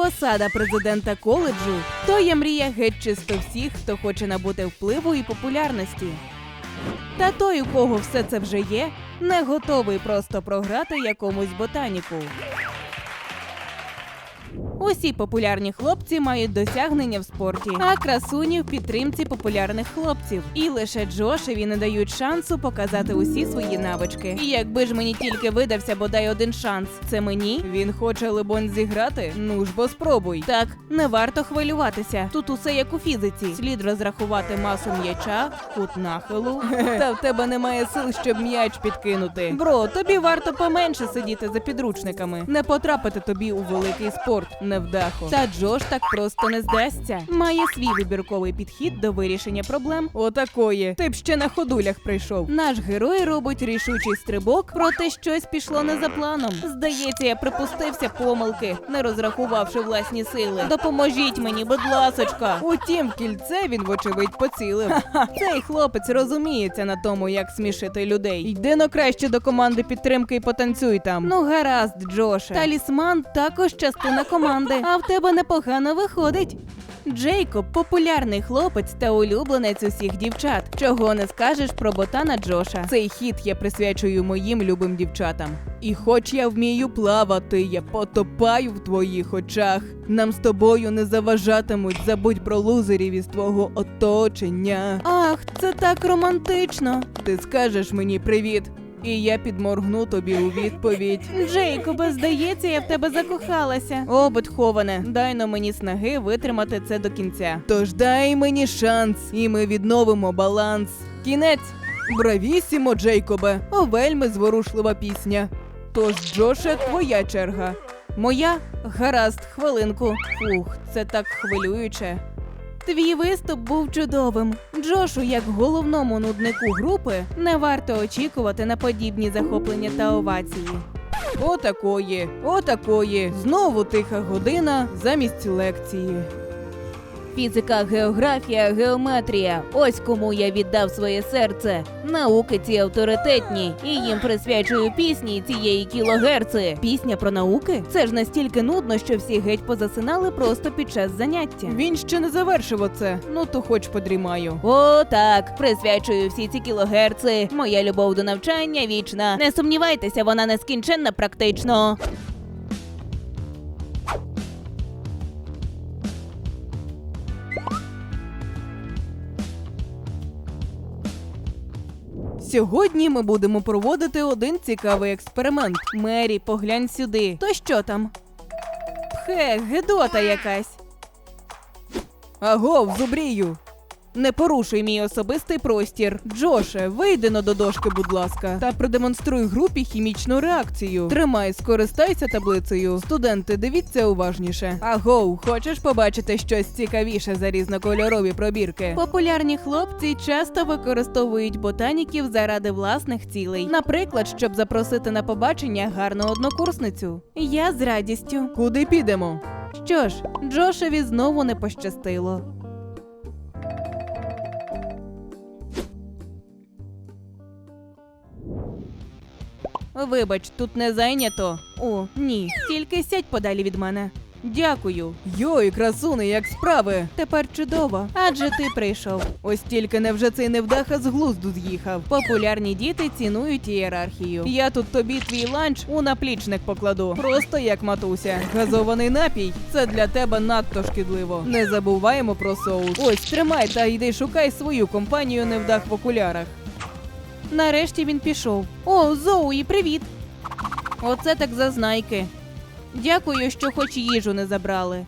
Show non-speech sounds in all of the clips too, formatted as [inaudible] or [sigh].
Посада президента коледжу то є мрія геть чисто всіх, хто хоче набути впливу і популярності. Та той, у кого все це вже є, не готовий просто програти якомусь ботаніку. Усі популярні хлопці мають досягнення в спорті, а красуні в підтримці популярних хлопців. І лише Джошеві не дають шансу показати усі свої навички. І якби ж мені тільки видався бодай один шанс, це мені. Він хоче либонь зіграти. Ну ж бо спробуй. Так, не варто хвилюватися. Тут усе як у фізиці. Слід розрахувати масу м'яча, кут нахилу. [laughs] Та в тебе немає сил, щоб м'яч підкинути. Бро, тобі варто поменше сидіти за підручниками, не потрапити тобі у великий спорт, невдахо. Та Джош так просто не здасться. Має свій вибірковий підхід до вирішення проблем. Отакої. Ти б ще на ходулях прийшов. Наш герой робить рішучий стрибок, проте щось пішло не за планом. Здається, я припустився помилки, не розрахувавши власні сили. Допоможіть мені, будь ласочка. Утім, в кільце він, вочевидь, поцілив. Цей хлопець розуміється на тому, як смішити людей. Йди но краще до команди підтримки і потанцюй там. Ну гаразд, Джоше. Талісман також частина команди, а в тебе непогано виходить. Джейкоб популярний хлопець та улюбленець усіх дівчат. Чого не скажеш про ботана Джоша. Цей хід я присвячую моїм любим дівчатам. І хоч я вмію плавати, я потопаю в твоїх очах. Нам з тобою не заважатимуть, забудь про лузерів із твого оточення. Ах, це так романтично. Ти скажеш мені привіт. І я підморгну тобі у відповідь. Джейкобе, здається, я в тебе закохалася. О, Бетховене, дай но мені снаги витримати це до кінця. Тож дай мені шанс, і ми відновимо баланс. Кінець. Бравісімо, Джейкобе. О, вельми зворушлива пісня. Тож, Джоше, твоя черга. Моя? Гаразд, хвилинку. Фух, це так хвилююче. Твій виступ був чудовим. Джошу, як головному нуднику групи, не варто очікувати на подібні захоплення та овації. Отакої, отакої. Знову тиха година замість лекції. Фізика, географія, геометрія. Ось кому я віддав своє серце. Науки ці авторитетні, і їм присвячую пісні цієї кілогерци. Пісня про науки? Це ж настільки нудно, що всі геть позасинали просто під час заняття. Він ще не завершив оце. Ну то хоч подрімаю. О, так, присвячую всі ці кілогерци. Моя любов до навчання вічна. Не сумнівайтеся, вона нескінченна практично. Сьогодні ми будемо проводити один цікавий експеримент. Мері, поглянь сюди. То що там? Пхе, гидота якась. Аго, в зубрію. Не порушуй мій особистий простір. Джоше, вийди но до дошки, будь ласка, та продемонструй групі хімічну реакцію. Тримай, скористайся таблицею. Студенти, дивіться уважніше. Агоу, хочеш побачити щось цікавіше за різнокольорові пробірки? Популярні хлопці часто використовують ботаніків заради власних цілей. Наприклад, щоб запросити на побачення гарну однокурсницю. Я з радістю. Куди підемо? Що ж, Джошеві знову не пощастило. Вибач, тут не зайнято. О, ні, тільки сядь подалі від мене. Дякую. Йой, красуни, як справи? Тепер чудово, адже ти прийшов. Ось тільки невже цей невдаха з глузду з'їхав. Популярні діти цінують ієрархію. Я тут тобі твій ланч у наплічник покладу. Просто як матуся. Газований напій це для тебе надто шкідливо. Не забуваємо про соус. Ось тримай та йди шукай свою компанію невдах в окулярах. Нарешті він пішов. О, Зоуї, привіт! Оце так зазнайки. Дякую, що хоч їжу не забрали.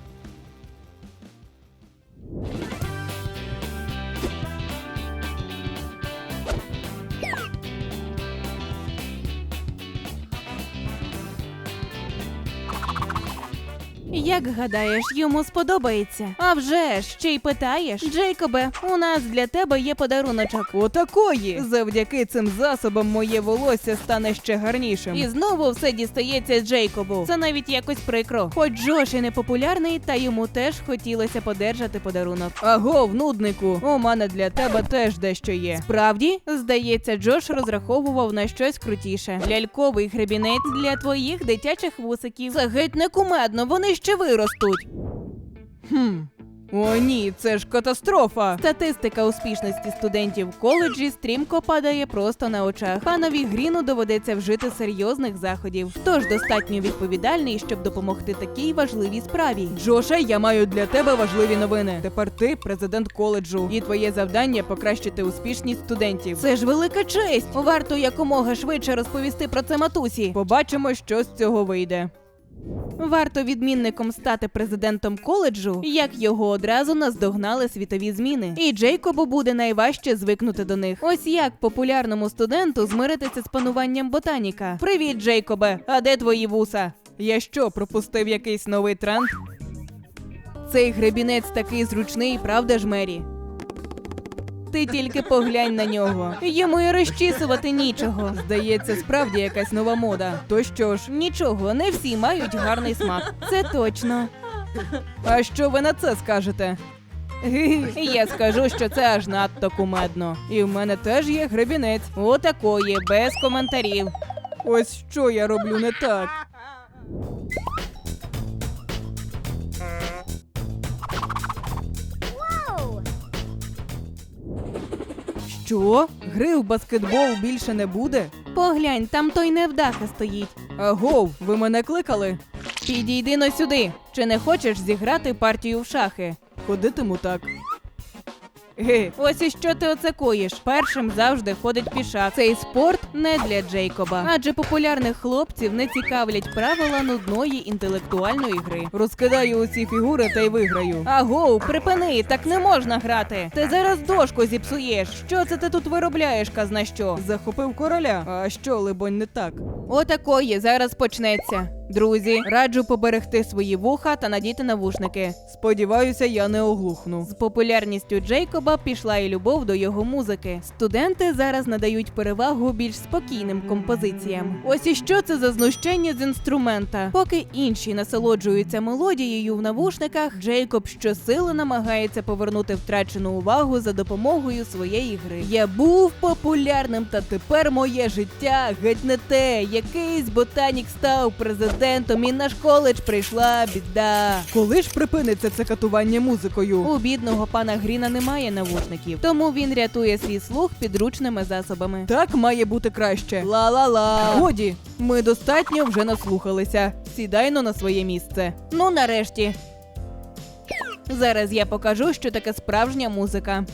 Як гадаєш, йому сподобається? А вже ж, ще й питаєш. Джейкобе, у нас для тебе є подаруночок. Отакої. Завдяки цим засобам моє волосся стане ще гарнішим. І знову все дістається Джейкобу. Це навіть якось прикро. Хоч Джош і не популярний, та йому теж хотілося подержати подарунок. Аго, внуднику, у мене для тебе теж дещо є. Справді, здається, Джош розраховував на щось крутіше. Ляльковий гребінець для твоїх дитячих вусиків. Це геть не кумедно. Вони ще виростуть. Хм. О, ні, це ж катастрофа. Статистика успішності студентів в коледжі стрімко падає просто на очах. Панові Гріну доведеться вжити серйозних заходів. Тож достатньо відповідальний, щоб допомогти такій важливій справі. Джоша, я маю для тебе важливі новини. Тепер ти президент коледжу, і твоє завдання покращити успішність студентів. Це ж велика честь. Варто якомога швидше розповісти про це матусі. Побачимо, що з цього вийде. Варто відмінником стати президентом коледжу, як його одразу наздогнали світові зміни. І Джейкобу буде найважче звикнути до них. Ось як популярному студенту змиритися з пануванням ботаніка. Привіт, Джейкобе! А де твої вуса? Я що, пропустив якийсь новий тренд? Цей гребінець такий зручний, правда ж, Мері? Ти тільки поглянь на нього. Йому і розчісувати нічого. Здається, справді якась нова мода. То що ж, нічого, не всі мають гарний смак. Це точно. А що ви на це скажете? [laughs] Я скажу, що це аж надто кумедно. І в мене теж є гребінець. Отакої, без коментарів. Ось що я роблю не так. Що? Гри в баскетбол більше не буде? Поглянь, там той невдаха стоїть. Агов, ви мене кликали? Підійди но сюди. Чи не хочеш зіграти партію в шахи? Ходитиму так. Ге, ось і що ти оце коїш. Першим завжди ходить пішак. Цей спорт не для Джейкоба, адже популярних хлопців не цікавлять правила нудної інтелектуальної гри. Розкидаю усі фігури та й виграю. Агоу, припини, так не можна грати. Ти зараз дошку зіпсуєш. Що це ти тут виробляєш, казна що? Захопив короля. А що, либонь, не так? Отакої зараз почнеться. Друзі, раджу поберегти свої вуха та надіти навушники. Сподіваюся, я не оглухну. З популярністю Джейкоба пішла і любов до його музики. Студенти зараз надають перевагу більш спокійним композиціям. Ось і що це за знущення з інструмента. Поки інші насолоджуються мелодією в навушниках, Джейкоб щосили намагається повернути втрачену увагу за допомогою своєї гри. Я був популярним, та тепер моє життя геть не те. Якийсь ботанік став президентом, і наш коледж прийшла біда. Коли ж припиниться це катування музикою? У бідного пана Гріна немає навушників, тому він рятує свій слух підручними засобами. Так має бути краще. Ла-ла-ла. Годі, ми достатньо вже наслухалися. Сідайно на своє місце. Ну, нарешті. Зараз я покажу, що таке справжня музика.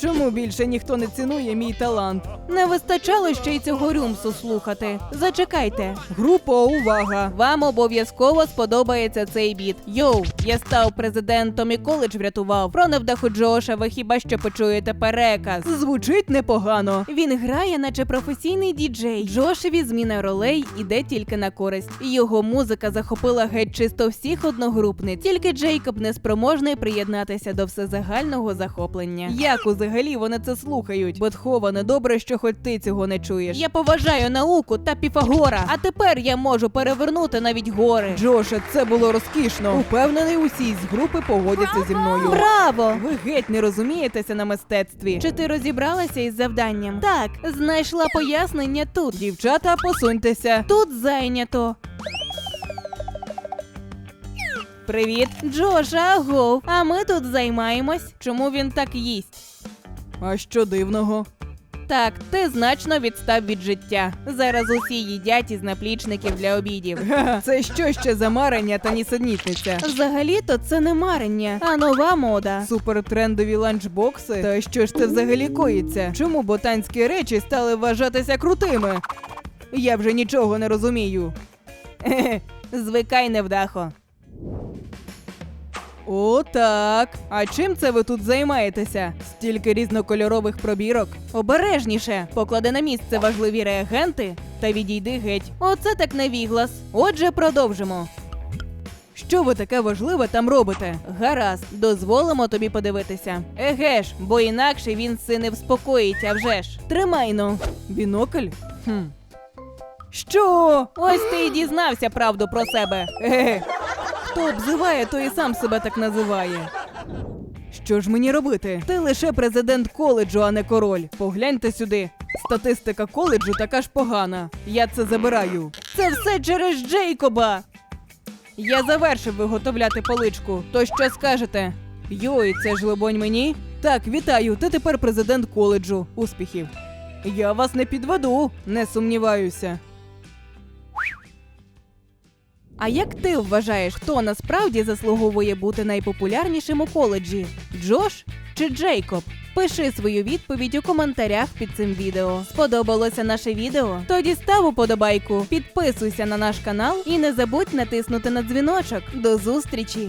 Чому більше ніхто не цінує мій талант? Не вистачало ще й цього рюмсу слухати. Зачекайте. Група, увага! Вам обов'язково сподобається цей біт. Йоу, я став президентом і коледж врятував. Про невдаху Джоша ви хіба що почуєте переказ. Звучить непогано. Він грає, наче професійний діджей. Джошеві зміна ролей іде тільки на користь. Його музика захопила геть чисто всіх одногрупниць. Тільки Джейкоб неспроможний приєднатися до всезагального захоплення. Як взагалі вони це слухають? Бетховане, добре, що хоч ти цього не чуєш. Я поважаю науку та Піфагора. А тепер я можу перевернути навіть гори. Джоше, це було розкішно. Упевнений, усі з групи погодяться зі мною. Браво! Ви геть не розумієтеся на мистецтві. Чи ти розібралася із завданням? Так, знайшла пояснення тут. Дівчата, посуньтеся. Тут зайнято. Привіт, Джоша, агов. А ми тут займаємось. Чому він так їсть? А що дивного? Так, ти значно відстав від життя. Зараз усі їдять із наплічників для обідів. Це що ще за марення та нісенітниця? Взагалі-то це не марення, а нова мода. Супертрендові ланчбокси. Та що ж це взагалі коїться? Чому ботанські речі стали вважатися крутими? Я вже нічого не розумію. Звикай, невдахо. О, так. А чим це ви тут займаєтеся? Стільки різнокольорових пробірок. Обережніше, поклади на місце важливі реагенти та відійди геть. Оце так невіглас. Отже, продовжимо. Що ви таке важливе там робите? Гаразд, дозволимо тобі подивитися. Еге ж, бо інакше він си не вспокоїть, вже ж. Тримай ну. Бінокль? Хм. Що? Ось ти і дізнався правду про себе. Еге. Хто обзиває, то і сам себе так називає. Що ж мені робити? Ти лише президент коледжу, а не король. Погляньте сюди. Статистика коледжу така ж погана. Я це забираю. Це все через Джейкоба. Я завершив виготовляти поличку. То що скажете? Йой, це ж либонь мені? Так, вітаю, ти тепер президент коледжу. Успіхів. Я вас не підведу, не сумніваюся. А як ти вважаєш, хто насправді заслуговує бути найпопулярнішим у коледжі? Джош чи Джейкоб? Пиши свою відповідь у коментарях під цим відео. Сподобалося наше відео? Тоді став уподобайку, підписуйся на наш канал і не забудь натиснути на дзвіночок. До зустрічі!